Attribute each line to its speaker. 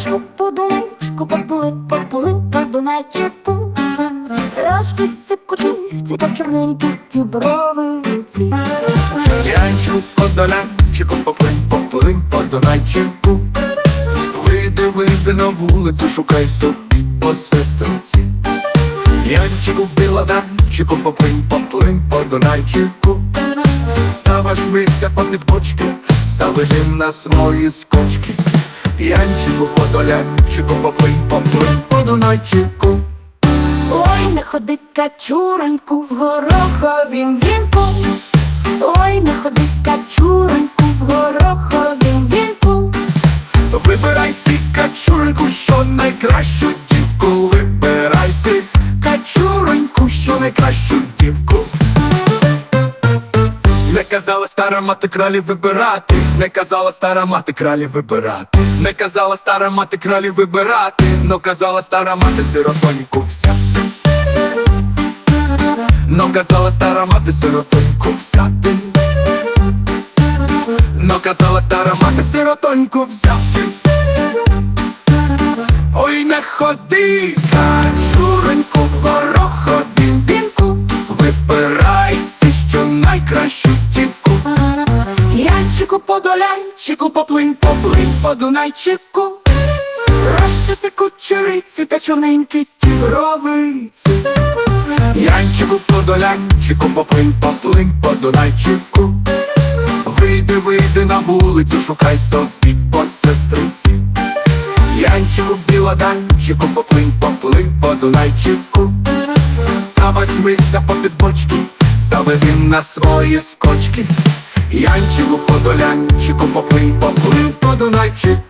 Speaker 1: Дунайчику, по Дунайчику, поплив, поплив по Дунайчику. Розкися кучиці та чорненькі ті бровиці.
Speaker 2: Янчику по Дунайчику, поплинь, поплинь по Дунайчику. Вийди, вийди на вулицю, шукай собі по сестриці. Янчику, біладанчику, поплинь, поплинь по Дунайчику. Та важмися по бочки, заведи нас мої скочки. Янчику, по долянчику, поплинь, поплинь по Дунайчику.
Speaker 1: Ой, не ходи качуреньку в гороховім вінку. Ой, не ходи качуреньку в гороховім вінку.
Speaker 2: Вибирай сі качуреньку, що найкращу дівку. Вибирай сі качуреньку, що найкращу дівку. Казала стара мати кралі вибирати, не казала стара мати кралі вибирати, не казала стара мати кралі вибирати, но казала стара мати сиротоньку взяти. Но казала стара мати сиротоньку взяти. Но казала стара мати сиротоньку взяти. Ой, не ходи, качуреньку, подолянчику, поплинь, поплинь по Дунайчику. Розчуси кучериці та чорненькі ті бровиці. Янчику, подолянчику, поплинь, поплинь по Дунайчику. Вийди, вийди на вулицю, шукай собі по сестриці. Янчику, біладанчику, поплинь, поплинь по Дунайчику. Та возьмися по підбочки, заведи на свої скочки. Янчику, подолянчику, поплинь, поплинь по Дунайчику.